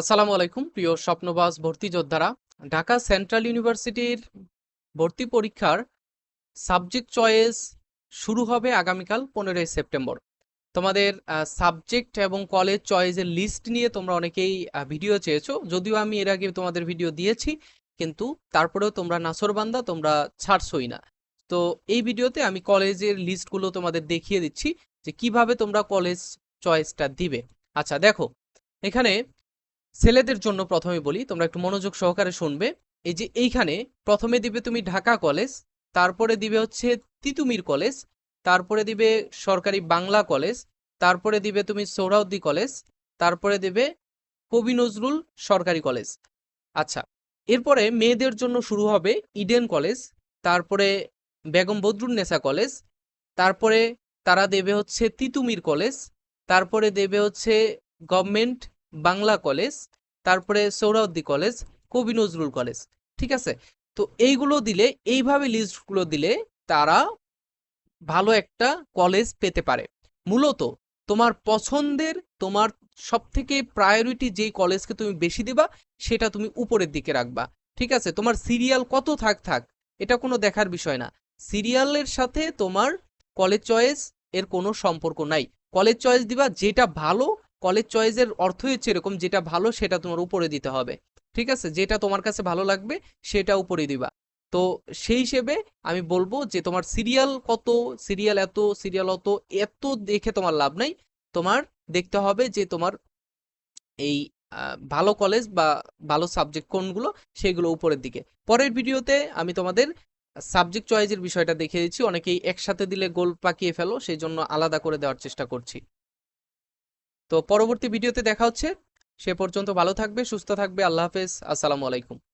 আসসালামু আলাইকুম, প্রিয় স্বপ্নবাস ভর্তি যোদ্ধারা। ঢাকা সেন্ট্রাল ইউনিভার্সিটির ভর্তি পরীক্ষার সাবজেক্ট চয়েস শুরু হবে আগামীকাল পনেরোই সেপ্টেম্বর। তোমাদের সাবজেক্ট এবং কলেজ চয়েসের লিস্ট নিয়ে তোমরা অনেকেই ভিডিও চেয়েছো। যদিও আমি এর আগে তোমাদের ভিডিও দিয়েছি, কিন্তু তারপরেও তোমরা নাসরবান্দা তোমরা ছাড়ছই না। তো এই ভিডিওতে আমি কলেজের লিস্টগুলো তোমাদের দেখিয়ে দিচ্ছি যে কীভাবে তোমরা কলেজ চয়েসটা দিবে। আচ্ছা দেখো, এখানে ছেলেদের জন্য প্রথমে বলি, তোমরা একটু মনোযোগ সহকারে শুনবে। এই যে এইখানে প্রথমে দিবে তুমি ঢাকা কলেজ, তারপরে দিবে হচ্ছে তিতুমির কলেজ, তারপরে দিবে সরকারি বাংলা কলেজ, তারপরে দিবে তুমি সোহরাউদ্দি কলেজ, তারপরে দিবে কবি নজরুল সরকারি কলেজ। আচ্ছা এরপরে মেয়েদের জন্য শুরু হবে ইডেন কলেজ, তারপরে বেগম বদরুন্নেসা কলেজ, তারপরে তারা দেবে হচ্ছে তিতুমির কলেজ, তারপরে দেবে হচ্ছে গভর্নমেন্ট বাংলা কলেজ, তারপরে সৌরাউদ্দি কলেজ, কবি নজরুল কলেজ, ঠিক আছে? তো এইগুলো দিলে, এইভাবে লিস্টগুলো দিলে তারা ভালো একটা কলেজ পেতে পারে। মূলত তোমার পছন্দের, তোমার সব থেকে প্রায়োরিটি যেই কলেজকে তুমি বেশি দিবা, সেটা তুমি উপরের দিকে রাখবা, ঠিক আছে? তোমার সিরিয়াল কত থাক থাক, এটা কোনো দেখার বিষয় না। সিরিয়ালের সাথে তোমার কলেজ চয়েস এর কোনো সম্পর্ক নাই। কলেজ চয়েস দিবা যেটা ভালো কলেজ চয়েসের অর্থ হচ্ছে এরকম, যেটা ভালো সেটা তোমার উপরে দিতে হবে। ঠিক আছে? যেটা তোমার কাছে ভালো লাগবে, সেটা উপরে দিবা। তো সেই হিসেবে আমি বলব যে তোমার সিরিয়াল কত সিরিয়াল এত সিরিয়াল অত, এত দেখে তোমার লাভ নাই। তোমার দেখতে হবে যে তোমার এই ভালো কলেজ বা ভালো সাবজেক্ট কোনগুলো, সেগুলো উপরের দিকে। পরের ভিডিওতে আমি তোমাদের সাবজেক্ট চয়েসের বিষয়টা দেখিয়ে দিচ্ছি। অনেকেই একসাথে দিলে গোল পাকিয়ে ফেলো সেই জন্য আলাদা করে দেওয়ার চেষ্টা করছি। তো পরবর্তী ভিডিওতে দেখা হচ্ছে। সে পর্যন্ত ভালো থাকবে, সুস্থ থাকবে। আল্লাহ হাফেজ। আসসালামু আলাইকুম।